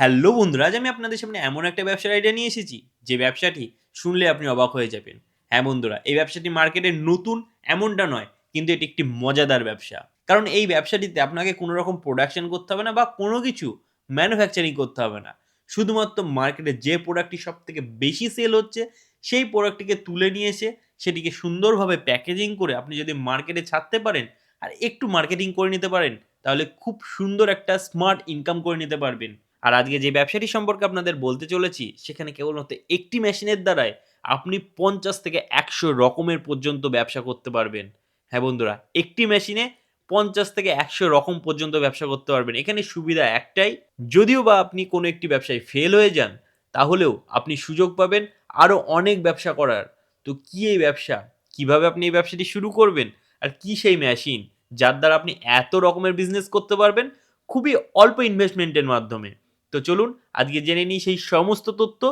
Hello বন্ধুরা, আজ আমি আপনাদের সামনে এমন একটা ব্যবসার আইডিয়া নিয়ে এসেছি, যে ব্যবসাটি শুনলে আপনি অবাক হয়ে যাবেন। হ্যাঁ বন্ধুরা, এই ব্যবসাটি মার্কেটে নতুন এমনটা নয়, কিন্তু এটি একটি মজাদার ব্যবসা। কারণ এই ব্যবসাটিতে আপনাকে কোনো রকম প্রোডাকশন করতে হবে না বা কোনো কিছু ম্যানুফ্যাকচারিং করতে হবে না। শুধুমাত্র মার্কেটে যে প্রোডাক্টটি সব থেকে বেশি সেল হচ্ছে, সেই প্রোডাক্টটিকে তুলে নিয়ে এসে সেটিকে সুন্দরভাবে প্যাকেজিং করে আপনি যদি মার্কেটে ছাড়তে পারেন, আর একটু মার্কেটিং করে নিতে পারেন, তাহলে খুব সুন্দর একটা স্মার্ট ইনকাম করে নিতে পারবেন। আর আজকে যে ব্যবসাটি সম্পর্কে আপনাদের বলতে চলেছি, সেখানে কেবলমাত্র একটি মেশিনের দ্বারাই আপনি পঞ্চাশ থেকে একশো রকমের পর্যন্ত ব্যবসা করতে পারবেন। হ্যাঁ বন্ধুরা, একটি মেশিনে পঞ্চাশ থেকে একশো রকম পর্যন্ত ব্যবসা করতে পারবেন। এখানে সুবিধা একটাই, যদিও বা আপনি কোনো একটি ব্যবসায় ফেল হয়ে যান, তাহলেও আপনি সুযোগ পাবেন আরও অনেক ব্যবসা করার। তো কী এই ব্যবসা? কীভাবে আপনি এই ব্যবসাটি শুরু করবেন? আর কি সেই মেশিন যার দ্বারা আপনি এত রকমের বিজনেস করতে পারবেন, খুবই অল্প ইনভেস্টমেন্টের মাধ্যমে। তো চলুন আজকে জেনে নিই সেই সমস্ত তথ্য।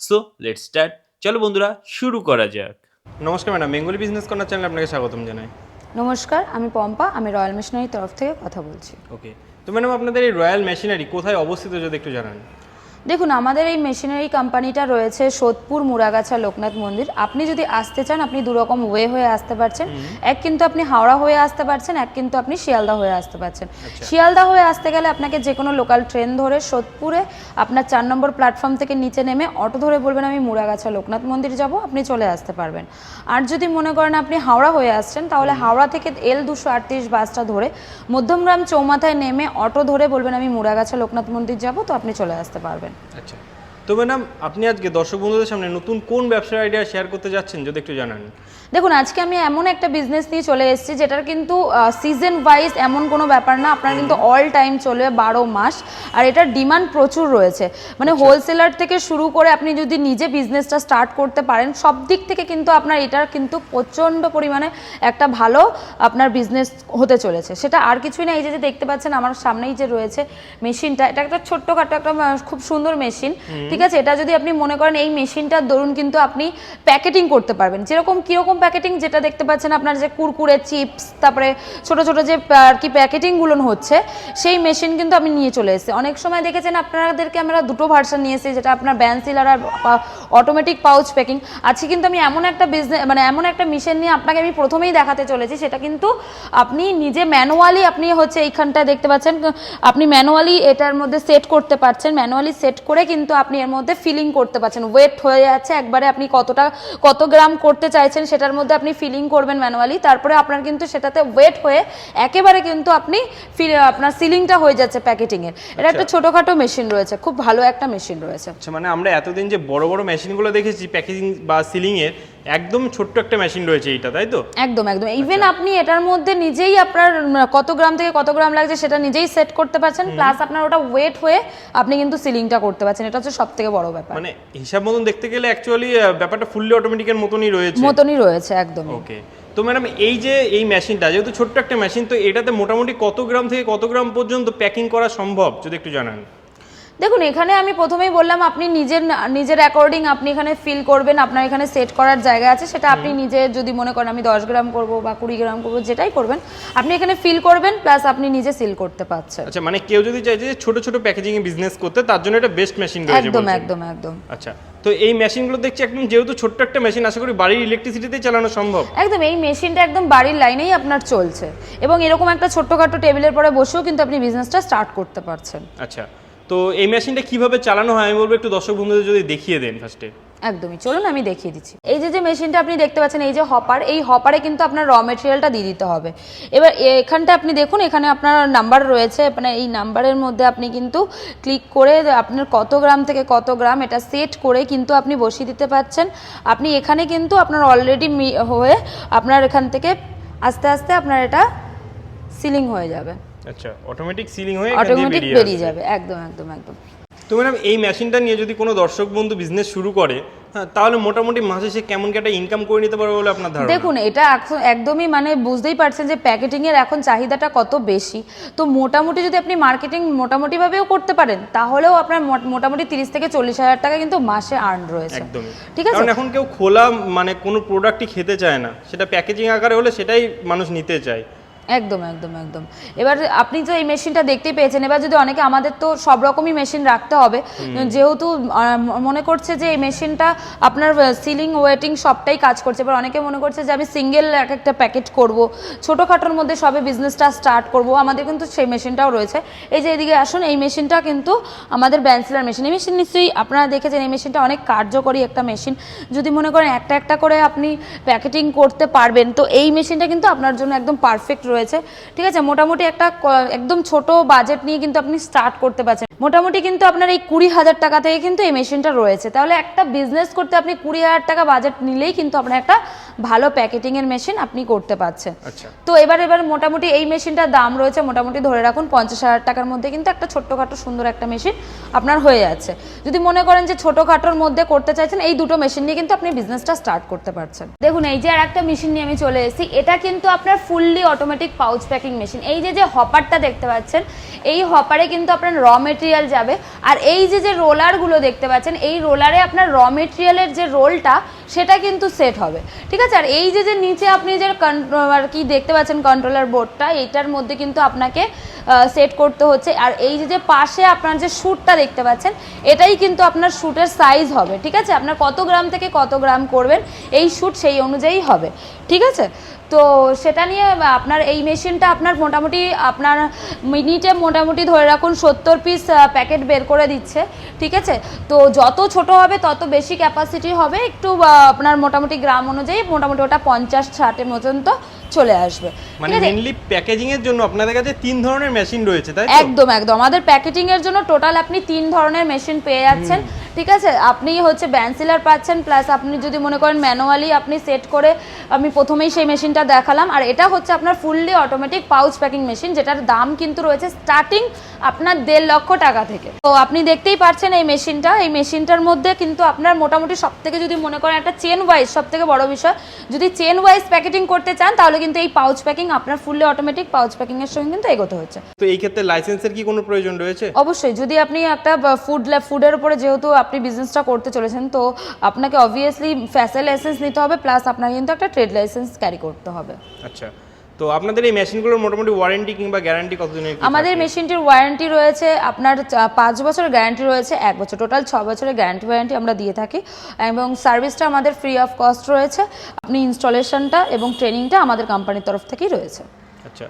সো লেট স্টার্ট চলো বন্ধুরা শুরু করা যাক। নমস্কার ম্যাডাম বেঙ্গলি বিজনেস কর্নার চ্যানেলে আপনাকে স্বাগতম জানাই। নমস্কার আমি পম্পা আমি রয়্যাল মেশিনারি তরফ থেকে কথা বলছি। ওকে তো ম্যাডাম আপনাদের এই রয়্যাল মেশিনারি কোথায় অবস্থিত যদি একটু জানান। দেখুন আমাদের এই মেশিনারি কোম্পানিটা রয়েছে সোদপুর মুরাগাছা লোকনাথ মন্দির। আপনি যদি আসতে চান আপনি দুরকম ওয়ে হয়ে আসতে পারছেন। এক কিন্তু আপনি হাওড়া হয়ে আসতে পারছেন এক কিন্তু আপনি শিয়ালদা হয়ে আসতে পারছেন। শিয়ালদা হয়ে আসতে গেলে আপনাকে যে কোনো লোকাল ট্রেন ধরে সোদপুরে আপনার চার নম্বর প্ল্যাটফর্ম থেকে নিচে নেমে অটো ধরে বলবেন আমি মুরাগাছা লোকনাথ মন্দির যাব আপনি চলে আসতে পারবেন। আর যদি মনে করেন আপনি হাওড়া হয়ে আসছেন তাহলে হাওড়া থেকে এল দুশো আটত্রিশ বাসটা ধরে মধ্যমগ্রাম চৌমাথায় নেমে অটো ধরে বলবেন আমি মুরাগাছা লোকনাথ মন্দির যাব তো আপনি চলে আসতে পারবেন। আচ্ছা। তো ম্যাডাম আপনি আজকে দর্শক বন্ধুদের সামনে নতুন কোন ব্যবসার আইডিয়া শেয়ার করতে যাচ্ছেন যদি একটু জানান। দেখুন আজকে আমি এমন একটা বিজনেস নিয়ে চলে এসেছি যেটার কিন্তু সিজন ওয়াইজ এমন কোনো ব্যাপার না। আপনার কিন্তু অল টাইম চলবে বারো মাস আর এটার ডিমান্ড প্রচুর রয়েছে। মানে হোলসেলার থেকে শুরু করে আপনি যদি নিজে বিজনেসটা স্টার্ট করতে পারেন সব দিক থেকে কিন্তু আপনার এটার কিন্তু প্রচণ্ড পরিমাণে একটা ভালো আপনার বিজনেস হতে চলেছে। সেটা আর কিছুই না এই যে যে দেখতে পাচ্ছেন আমার সামনেই যে রয়েছে মেশিনটা এটা একটা ছোট্টখাটো একটা খুব সুন্দর মেশিন ঠিক আছে, এটা যদি আপনি মনে করেন, এই মেশিনটার দরুন কিন্তু আপনি প্যাকেটিং করতে পারবেন। যেরকম কীরকম প্যাকেটিং, যেটা দেখতে পাচ্ছেন আপনার যে কুরকুরে, চিপস, তারপরে ছোট ছোট যে আর কি প্যাকেটিংগুলো হচ্ছে, সেই মেশিন কিন্তু আমি নিয়ে চলে এসেছি। অনেক সময় দেখেছেন আপনাদেরকে আমরা দুটো ভার্সন নিয়ে এসেছি, যেটা আপনার ব্যান্সিলার আর অটোমেটিক পাউচ প্যাকিং আজকে কিন্তু আমি এমন একটা বিজনেস মানে এমন একটা মিশন নিয়ে আপনাকে আমি প্রথমেই দেখাতে চলেছি, সেটা কিন্তু আপনি নিজে ম্যানুয়ালি আপনি হচ্ছে এইখানটায় দেখতে পাচ্ছেন, আপনি ম্যানুয়ালি এটার মধ্যে সেট করতে পারছেন ম্যানুয়ালি সেট করে কিন্তু আপনি এর মধ্যে ফিলিং করতে পারছেন। ওয়েট হয়ে যাচ্ছে একবারে আপনি কতটা কত গ্রাম করতে চাইছেন সেটার মধ্যে আপনি ফিলিং করবেন ম্যানুয়ালি তারপরে আপনার কিন্তু সেটাতে ওয়েট হয়ে একেবারে কিন্তু আপনি আপনার সিলিংটা হয়ে যাচ্ছে প্যাকেটিংয়ের এটা একটা ছোটোখাটো মেশিন রয়েছে খুব ভালো একটা মেশিন রয়েছে। আচ্ছা মানে আমরা এতদিন যে বড় বড় মেশিনগুলো দেখেছি প্যাকেজিং বা সিলিংয়ের একদম ছোট্ট একটা মেশিন রয়েছে এইটা তাই তো? একদম একদম। ইভেন আপনি এটার মধ্যে নিজেই আপনার কত গ্রাম থেকে কত গ্রাম লাগছে সেটা নিজেই সেট করতে পারছেন প্লাস আপনার ওটা ওয়েট হয়ে আপনি কিন্তু সিলিংটা করতে পারছেন। এটা হচ্ছে সব থেকে বড় ব্যাপার। মানে হিসাব মতন দেখতে গেলে অ্যাকচুয়ালি ব্যাপারটা ফুললি অটোমেটিকের মতনই রয়েছে। মতনই রয়েছে একদম ওকে তো ম্যাডাম এই যে এই মেশিনটা যেহেতু ছোট্ট একটা মেশিন তো এটাতে মোটামুটি কত গ্রাম থেকে কত গ্রাম পর্যন্ত প্যাকিং করা সম্ভব? যদি একটু জানান। দেখুন এখানে আমি প্রথমেই বললাম আপনি নিজের নিজের অ্যাকর্ডিং আপনি এখানে ফিল করবেন আপনার এখানে সেট করার জায়গা আছে সেটা আপনি নিজে যদি মনে করেন আমি দশ গ্রাম করব বা কুড়ি গ্রাম করব যেটাই করবেন আপনি এখানে ফিল করবেন প্লাস আপনি নিজে সিল করতে পারছেন। আচ্ছা মানে কেউ যদি চাইছে যে ছোট ছোট প্যাকেজিং এ বিজনেস করতে তার জন্য এটা বেস্ট মেশিন রয়েছে একদম একদম একদম। আচ্ছা তো এই মেশিনগুলো দেখছি একদম যেহেতু ছোট্ট একটা মেশিন আশা করি বাড়ির ইলেকট্রিসিটিতে চালানো সম্ভব। একদম এই মেশিনটা একদম বাড়ির লাইনেই আপনার চলছে। এবং এরকম একটা ছোট্টখাটো টেবিলের পরে বসেও কিন্তু আপনি বিজনেসটা স্টার্ট করতে পারছেন। আচ্ছা তো এই মেশিনটা কীভাবে চালানো হয় আমি বলব একটু দর্শক বন্ধুদের যদি দেখিয়ে দেন ফার্স্টে একদমই, চলুন আমি দেখিয়ে দিচ্ছি। এই যে যে মেশিনটা আপনি দেখতে পাচ্ছেন, এই যে হপার এই হপারে কিন্তু আপনার র মেটেরিয়ালটা দিয়ে দিতে হবে। এবার এখানটা আপনি দেখুন, এখানে আপনার নাম্বার রয়েছে মানে এই নাম্বারের মধ্যে আপনি কিন্তু ক্লিক করে আপনার কত গ্রাম থেকে কত গ্রাম এটা সেট করে কিন্তু আপনি বসিয়ে দিতে পারছেন আপনি এখানে কিন্তু আপনার অলরেডি হয়ে আপনার এখান থেকে আস্তে আস্তে আপনার এটা সিলিং হয়ে যাবে। আচ্ছা অটোমেটিক সিলিং হয়ে অটোমেটিক বেরিয়ে যাবে একদম একদম একদম। তো ম্যাডাম এই মেশিনটা নিয়ে যদি কোনো দর্শক বন্ধু বিজনেস শুরু করে হ্যাঁ তাহলে মোটামুটি মাসে সে কেমন কি একটা ইনকাম করে নিতে পারবে বলে আপনার ধারণা? দেখুন এটা একদমই মানে বুঝতেই পারছেন যে প্যাকেটিং এর এখন চাহিদাটা কত বেশি। তো মোটামুটি যদি আপনি মার্কেটিং মোটামুটিভাবেও করতে পারেন তাহলেও আপনার মোটামুটি তিরিশ থেকে চল্লিশ হাজার টাকা কিন্তু মাসে আর্ন রয়েছে। একদমই। ঠিক আছে? কারণ এখন কেউ খোলা মানে কোনো প্রোডাক্টই খেতে চায় না। সেটা প্যাকেজিং আকারে হলে সেটাই মানুষ নিতে চায়। একদম একদম একদম। এবার আপনি তো এই মেশিনটা দেখতেই পেয়েছেন। এবার যদি অনেকে আমাদের তো সব রকমই মেশিন রাখতে হবে যেহেতু মনে করছে যে এই মেশিনটা আপনার সিলিং ওয়েটিং সবটাই কাজ করছে। এবার অনেকে মনে করছে যে আমি সিঙ্গেল এক একটা প্যাকেট করব ছোটোখাটোর মধ্যে সবে বিজনেসটা স্টার্ট করব। আমাদের কিন্তু সেই মেশিনটাও রয়েছে। এই যে এদিকে আসুন এই মেশিনটা কিন্তু আমাদের ব্যান্সিলার মেশিন এই মেশিন নিশ্চয়ই আপনারা দেখেছেন এই মেশিনটা অনেক কার্যকরী একটা মেশিন যদি মনে করেন একটা একটা করে আপনি প্যাকেটিং করতে পারবেন তো এই মেশিনটা কিন্তু আপনার জন্য একদম পারফেক্ট রয়েছে। ঠিক আছে মোটামুটি একটা একদম ছোট বাজেট নিয়ে কিন্তু আপনি স্টার্ট করতে পারছেন। মোটামুটি কিন্তু আপনার এই কুড়ি হাজার টাকা থেকে কিন্তু এই মেশিনটা রয়েছে। তাহলে একটা বিজনেস করতে আপনি কুড়ি হাজার টাকা বাজেট নিলেই কিন্তু আপনার একটা ভালো প্যাকেটিংয়ের মেশিন আপনি করতে পারছেন। আচ্ছা। তো এবার এবার মোটামুটি এই মেশিনটার দাম রয়েছে মোটামুটি ধরে রাখুন পঞ্চাশ হাজার টাকার মধ্যে কিন্তু একটা ছোট্টখাটো সুন্দর একটা মেশিন আপনার হয়ে যাচ্ছে। যদি মনে করেন যে ছোটোখাটোর মধ্যে করতে চাইছেন এই দুটো মেশিন নিয়ে কিন্তু আপনি বিজনেসটা স্টার্ট করতে পারছেন। দেখুন এই যে আর একটা মেশিন নিয়ে আমি চলে এসেছি এটা কিন্তু আপনার fully automatic pouch packing machine এই যে যে হপারটা দেখতে পাচ্ছেন এই হপারে কিন্তু আপনার র মেটেরিয়াল যাবে। আর এই যে যে রোলারগুলো দেখতে পাচ্ছেন, এই রোলারে আপনার র মেটেরিয়ালের যে রোলটা সেটা কিন্তু সেট হবে। ঠিক আছে? আর এই যে যে নিচে আপনি যে আর কি দেখতে পাচ্ছেন কন্ট্রোলার বোর্ডটা এইটার মধ্যে কিন্তু আপনাকে সেট করতে হচ্ছে। আর এই যে যে পাশে আপনার যে শ্যুটটা দেখতে পাচ্ছেন, এটাই কিন্তু আপনার শ্যুটের সাইজ হবে। ঠিক আছে? আপনার কত গ্রাম থেকে কত গ্রাম করবেন, এই শ্যুট সেই অনুযায়ী হবে। ঠিক আছে? তো সেটা নিয়ে আপনার এই মেশিনটা আপনার মোটামুটি আপনার মিনিটে মোটামুটি ধরে রাখুন সত্তর পিস প্যাকেট বের করে দিচ্ছে ঠিক আছে? তো যত ছোট হবে তত বেশি ক্যাপাসিটি হবে একটু আপনার মোটামুটি গ্রাম অনুযায়ী মোটামুটি ওটা পঞ্চাশ ষাটের পর্যন্ত চলে আসবে মানে? মেনলি প্যাকেজিং এর জন্য আপনাদের কাছে তিন ধরনের মেশিন রয়েছে তাই একদম একদম। আমাদের প্যাকেটিং এর জন্য টোটাল আপনি তিন ধরনের মেশিন পেয়ে যাচ্ছেন। ঠিক আছে? আপনি হচ্ছে ব্যান্সিলার পাচ্ছেন প্লাস আপনি যদি মনে করেন ম্যানুয়ালি আপনি সেট করে আমি প্রথমেই সেই মেশিনটা দেখালাম আর এটা হচ্ছে আপনার fully automatic pouch packing machine যেটার দাম কিন্তু রয়েছে স্টার্টিং আপনার দেড় লক্ষ টাকা থেকে। তো আপনি দেখতেই পাচ্ছেন এই মেশিনটা এই মেশিনটার মধ্যে কিন্তু আপনার মোটামুটি সব থেকে যদি মনে করেন একটা চেন ওয়াইজ সব থেকে বড় বিষয় যদি চেন ওয়াইজ প্যাকেটিং করতে চান তাহলে কিন্তু এই পাউচ প্যাকিং আপনার ফুললি অটোমেটিক পাউচ প্যাকিং এর সঙ্গে কিন্তু এগোতে হচ্ছে। তো এই ক্ষেত্রে লাইসেন্সের কি কোনো প্রয়োজন রয়েছে? অবশ্যই যদি আপনি একটা ফুড ফুডের উপরে যেহেতু আপনি বিজনেসটা করতে চলেছেন তো আপনাকে অবভিয়াসলি ফ্যাসেল লাইসেন্স নিতে হবে প্লাস আপনাকে কিন্তু একটা ট্রেড লাইসেন্স ক্যারি করতে হবে। আচ্ছা তো আপনাদের এই মেশিনগুলোর মোটামুটি ওয়ারেন্টি কিংবা গ্যারান্টি কতদিনের আমাদের মেশিনটির ওয়ারেন্টি রয়েছে আপনার পাঁচ বছরের গ্যারান্টি রয়েছে এক বছর। টোটাল ছ বছরের গ্যারান্টি ওয়ারেন্টি আমরা দিয়ে থাকি এবং সার্ভিসটা আমাদের ফ্রি অফ কস্ট রয়েছে। আপনি ইনস্টলেশনটা এবং ট্রেনিংটা আমাদের কোম্পানির তরফ থেকেই রয়েছে। আচ্ছা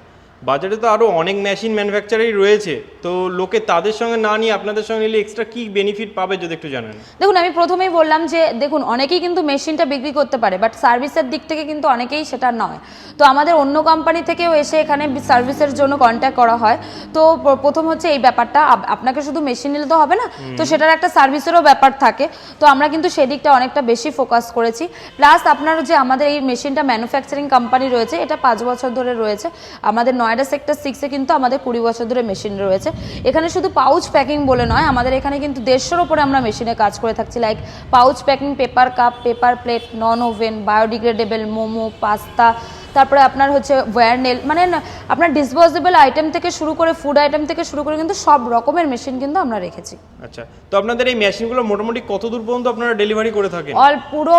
বাজারে তো আরও অনেক মেশিন ম্যানুফ্যাকচারারই রয়েছে। তো লোকে তাদের সঙ্গে না নিয়ে আপনাদের সঙ্গে নিলে এক্সট্রা কী বেনিফিট পাবে যদি একটু জানেন? দেখুন আমি প্রথমেই বললাম যে দেখুন অনেকেই কিন্তু মেশিনটা বিক্রি করতে পারে বাট সার্ভিসের দিক থেকে কিন্তু অনেকেই সেটা নয়। তো আমাদের অন্য কোম্পানি থেকেও এসে এখানে সার্ভিসের জন্য কন্ট্যাক্ট করা হয়। তো প্রথম হচ্ছে এই ব্যাপারটা আপনাকে শুধু মেশিন নিলে তো হবে না তো সেটার একটা সার্ভিসেরও ব্যাপার থাকে। তো আমরা কিন্তু সেদিকটা অনেকটা বেশি ফোকাস করেছি। প্লাস আপনার যে আমাদের এই মেশিনটা ম্যানুফ্যাকচারিং কোম্পানি রয়েছে এটা পাঁচ বছর ধরে রয়েছে। আমাদের নয়ডা সেক্টর সিক্সে কিন্তু আমাদের কুড়ি বছর ধরে মেশিন রয়েছে। এখানে শুধু পাউচ প্যাকিং বলে নয়, আমাদের এখানে কিন্তু দেড়শোর ওপরে আমরা মেশিনে কাজ করে থাকছি। Like pouch packing paper cup paper plate non woven biodegradable momo pasta তারপরে আপনার হচ্ছে ওয়ারনেল মানে আপনার ডিসপোজেবল আইটেম থেকে শুরু করে ফুড আইটেম থেকে শুরু করে কিন্তু সব রকমের মেশিন কিন্তু আমরা রেখেছি। আচ্ছা তো আপনাদের এই মেশিনগুলো মোটামুটি কত দূর পর্যন্ত আপনারা ডেলিভারি করে থাকেন? অল পুরো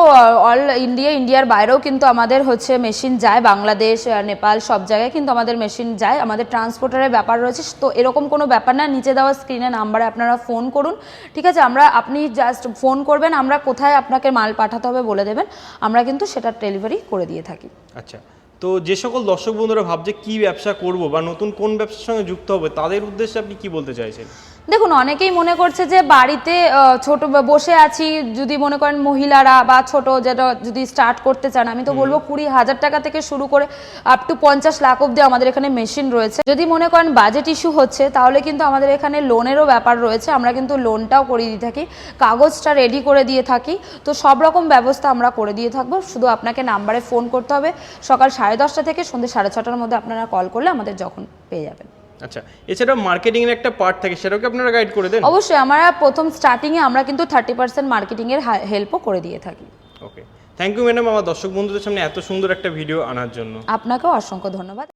অল ইন্ডিয়া ইন্ডিয়ার বাইরেও কিন্তু আমাদের হচ্ছে মেশিন যায় বাংলাদেশ নেপাল সব জায়গায় কিন্তু আমাদের মেশিন যায় আমাদের ট্রান্সপোর্টারের ব্যাপার রয়েছে। তো এরকম কোনো ব্যাপার না নিচে দেওয়া স্ক্রিনে নাম্বারে আপনারা ফোন করুন ঠিক আছে? আমরা আপনি জাস্ট ফোন করবেন আমরা কোথায় আপনাকে মাল পাঠাতে হবে বলে দেবেন আমরা কিন্তু সেটা ডেলিভারি করে দিয়ে থাকি। আচ্ছা তো যে সকল দর্শক বন্ধুরা ভাবছে কি ব্যবসা করব বা নতুন কোন ব্যবসার সঙ্গে যুক্ত হবে, তাদের উদ্দেশ্যে আপনি কি বলতে চাইছেন? দেখুন অনেকেই মনে করছে যে বাড়িতে ছোট বসে আছি যদি মনে করেন মহিলারা বা ছোট যেটা যদি স্টার্ট করতে চান আমি তো বলব কুড়ি হাজার টাকা থেকে শুরু করে আপ টু পঞ্চাশ লাখ অব্দি আমাদের এখানে মেশিন রয়েছে। যদি মনে করেন বাজেট ইস্যু হচ্ছে তাহলে কিন্তু আমাদের এখানে লোনেরও ব্যাপার রয়েছে। আমরা কিন্তু লোনটাও করে দিয়ে থাকি কাগজটা রেডি করে দিয়ে থাকি। তো সব রকম ব্যবস্থা আমরা করে দিয়ে থাকব। শুধু আপনাকে নাম্বারে ফোন করতে হবে। সকাল সাড়ে দশটা থেকে সন্ধ্যে সাড়ে ছটার মধ্যে আপনারা কল করলে আমাদের যখন পেয়ে যাবেন। আচ্ছা এছাড়াও মার্কেটিং এর একটা পার্ট থাকে সেটাও কি আপনারা গাইড করে দেন? অবশ্যই আমরা প্রথম স্টার্টিংয়ে আমরা কিন্তু থার্টি পার্সেন্ট মার্কেটিংয়ের হেল্পও করে দিয়ে থাকি। ওকে থ্যাংক ইউ ম্যাডাম আমার দর্শক বন্ধুদের সামনে এত সুন্দর একটা ভিডিও আনার জন্য। আপনাকেও অসংখ্য ধন্যবাদ।